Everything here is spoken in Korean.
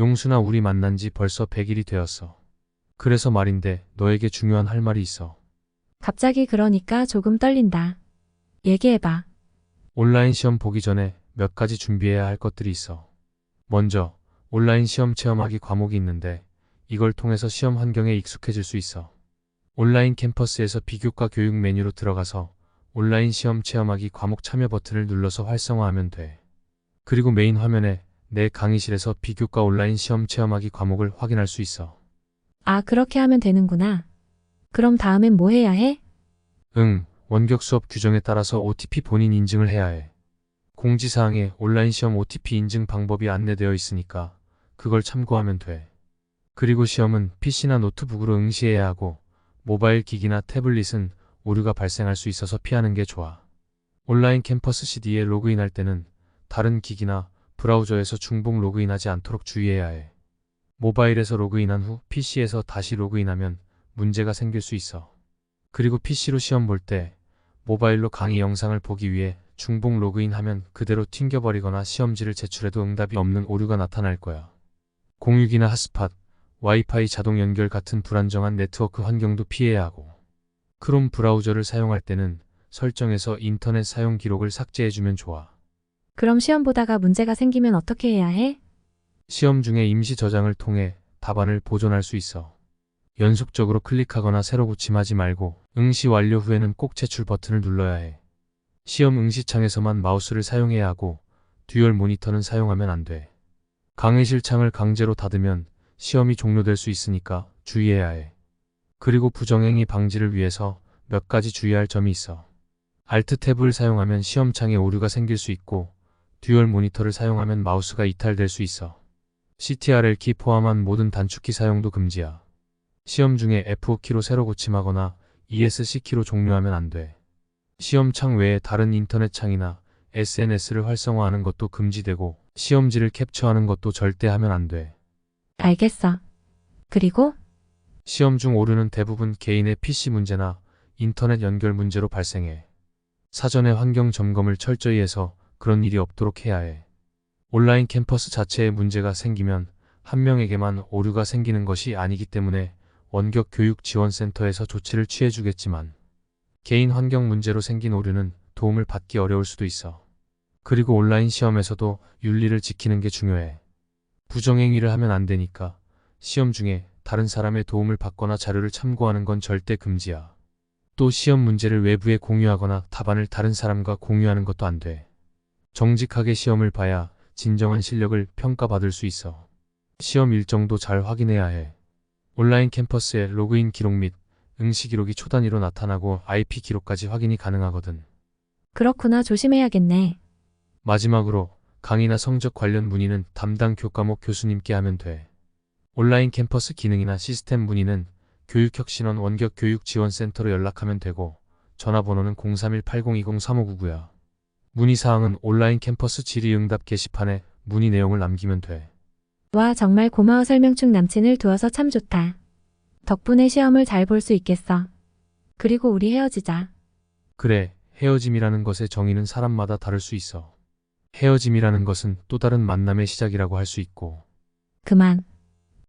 용수나 우리 만난 지 벌써 100일이 되었어. 그래서 말인데 너에게 중요한 할 말이 있어. 갑자기 그러니까 조금 떨린다. 얘기해봐. 온라인 시험 보기 전에 몇 가지 준비해야 할 것들이 있어. 먼저 온라인 시험 체험하기 과목이 있는데 이걸 통해서 시험 환경에 익숙해질 수 있어. 온라인 캠퍼스에서 비교과 교육 메뉴로 들어가서 온라인 시험 체험하기 과목 참여 버튼을 눌러서 활성화하면 돼. 그리고 메인 화면에 내 강의실에서 비교과 온라인 시험 체험하기 과목을 확인할 수 있어. 아, 그렇게 하면 되는구나. 그럼 다음엔 뭐 해야 해? 응, 원격 수업 규정에 따라서 OTP 본인 인증을 해야 해. 공지사항에 온라인 시험 OTP 인증 방법이 안내되어 있으니까 그걸 참고하면 돼. 그리고 시험은 PC나 노트북으로 응시해야 하고 모바일 기기나 태블릿은 오류가 발생할 수 있어서 피하는 게 좋아. 온라인 캠퍼스 CD에 로그인할 때는 다른 기기나 브라우저에서 중복 로그인하지 않도록 주의해야 해. 모바일에서 로그인한 후 PC에서 다시 로그인하면 문제가 생길 수 있어. 그리고 PC로 시험 볼 때 모바일로 강의 영상을 보기 위해 중복 로그인하면 그대로 튕겨버리거나 시험지를 제출해도 응답이 없는 오류가 나타날 거야. 공유기나 핫스팟, 와이파이 자동 연결 같은 불안정한 네트워크 환경도 피해야 하고 크롬 브라우저를 사용할 때는 설정에서 인터넷 사용 기록을 삭제해주면 좋아. 그럼 시험 보다가 문제가 생기면 어떻게 해야 해? 시험 중에 임시 저장을 통해 답안을 보존할 수 있어. 연속적으로 클릭하거나 새로 붙임하지 말고 응시 완료 후에는 꼭 제출 버튼을 눌러야 해. 시험 응시창에서만 마우스를 사용해야 하고 듀얼 모니터는 사용하면 안 돼. 강의실 창을 강제로 닫으면 시험이 종료될 수 있으니까 주의해야 해. 그리고 부정행위 방지를 위해서 몇 가지 주의할 점이 있어. Alt 탭을 사용하면 시험창에 오류가 생길 수 있고 듀얼 모니터를 사용하면 마우스가 이탈될 수 있어. CTRL 키 포함한 모든 단축키 사용도 금지야. 시험 중에 F5키로 새로 고침하거나 ESC 키로 종료하면 안 돼. 시험 창 외에 다른 인터넷 창이나 SNS를 활성화하는 것도 금지되고 시험지를 캡처하는 것도 절대 하면 안 돼. 알겠어. 그리고 시험 중 오류는 대부분 개인의 PC 문제나 인터넷 연결 문제로 발생해. 사전에 환경 점검을 철저히 해서 그런 일이 없도록 해야 해. 온라인 캠퍼스 자체에 문제가 생기면 한 명에게만 오류가 생기는 것이 아니기 때문에 원격 교육 지원센터에서 조치를 취해주겠지만 개인 환경 문제로 생긴 오류는 도움을 받기 어려울 수도 있어. 그리고 온라인 시험에서도 윤리를 지키는 게 중요해. 부정행위를 하면 안 되니까 시험 중에 다른 사람의 도움을 받거나 자료를 참고하는 건 절대 금지야. 또 시험 문제를 외부에 공유하거나 답안을 다른 사람과 공유하는 것도 안 돼. 정직하게 시험을 봐야 진정한 실력을 평가받을 수 있어. 시험 일정도 잘 확인해야 해. 온라인 캠퍼스에 로그인 기록 및 응시 기록이 초 단위로 나타나고 IP 기록까지 확인이 가능하거든. 그렇구나 조심해야겠네. 마지막으로 강의나 성적 관련 문의는 담당 교과목 교수님께 하면 돼. 온라인 캠퍼스 기능이나 시스템 문의는 교육혁신원 원격교육지원센터로 연락하면 되고 전화번호는 031-8020-3599야. 문의사항은 온라인 캠퍼스 질의응답 게시판에 문의 내용을 남기면 돼. 와, 정말 고마워 설명충 남친을 두어서 참 좋다. 덕분에 시험을 잘 볼 수 있겠어. 그리고 우리 헤어지자. 그래, 헤어짐이라는 것의 정의는 사람마다 다를 수 있어. 헤어짐이라는 것은 또 다른 만남의 시작이라고 할 수 있고, 그만.